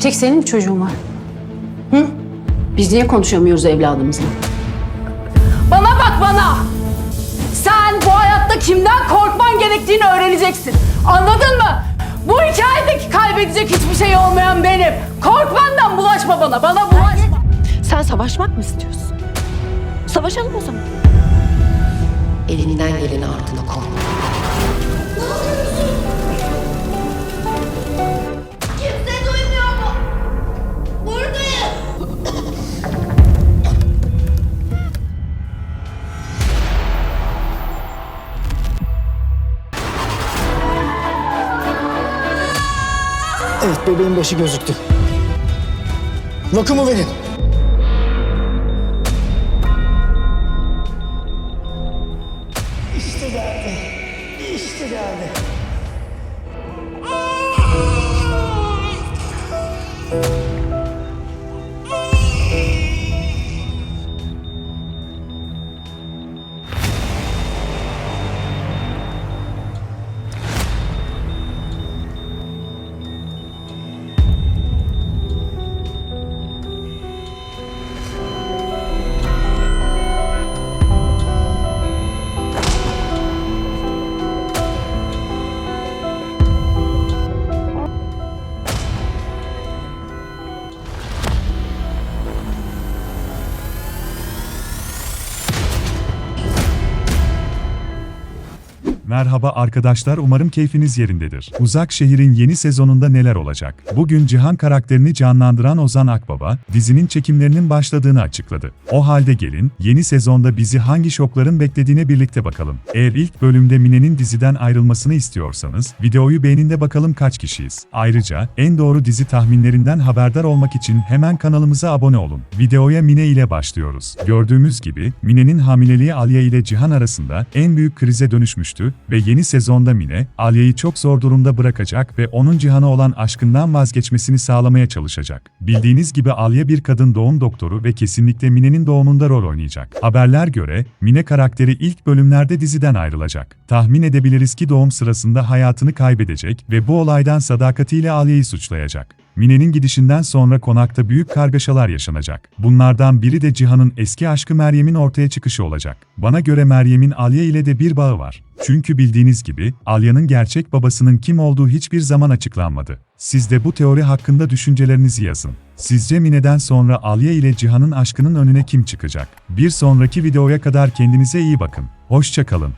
Bir tek senin mi çocuğun var? Hı? Biz niye konuşamıyoruz evladımızla? Bana bak bana! Sen bu hayatta kimden korkman gerektiğini öğreneceksin. Anladın mı? Bu hikayedeki kaybedecek hiçbir şey olmayan benim. Korkmandan bulaşma bana, bana bulaşma. Sen savaşmak mı istiyorsun? Savaşalım o zaman. Elinden geleni ardına koy. Evet bebeğin başı gözüktü. Vakumu verin. İşte geldi. İşte geldi. Merhaba arkadaşlar umarım keyfiniz yerindedir. Uzak Şehir'in yeni sezonunda neler olacak? Bugün Cihan karakterini canlandıran Ozan Akbaba, dizinin çekimlerinin başladığını açıkladı. O halde gelin, yeni sezonda bizi hangi şokların beklediğine birlikte bakalım. Eğer ilk bölümde Mine'nin diziden ayrılmasını istiyorsanız, videoyu beğeninde bakalım kaç kişiyiz. Ayrıca, en doğru dizi tahminlerinden haberdar olmak için hemen kanalımıza abone olun. Videoya Mine ile başlıyoruz. Gördüğümüz gibi, Mine'nin hamileliği Alya ile Cihan arasında en büyük krize dönüşmüştü ve yeni sezonda Mine, Alya'yı çok zor durumda bırakacak ve onun Cihan'a olan aşkından vazgeçmesini sağlamaya çalışacak. Bildiğiniz gibi Alya bir kadın doğum doktoru ve kesinlikle Mine'nin doğumunda rol oynayacak. Haberler göre, Mine karakteri ilk bölümlerde diziden ayrılacak. Tahmin edebiliriz ki doğum sırasında hayatını kaybedecek ve bu olaydan sadakatiyle Alya'yı suçlayacak. Mine'nin gidişinden sonra konakta büyük kargaşalar yaşanacak. Bunlardan biri de Cihan'ın eski aşkı Meryem'in ortaya çıkışı olacak. Bana göre Meryem'in Alya ile de bir bağı var. Çünkü bildiğiniz gibi Alya'nın gerçek babasının kim olduğu hiçbir zaman açıklanmadı. Siz de bu teori hakkında düşüncelerinizi yazın. Sizce Mine'den sonra Alya ile Cihan'ın aşkının önüne kim çıkacak? Bir sonraki videoya kadar kendinize iyi bakın. Hoşçakalın.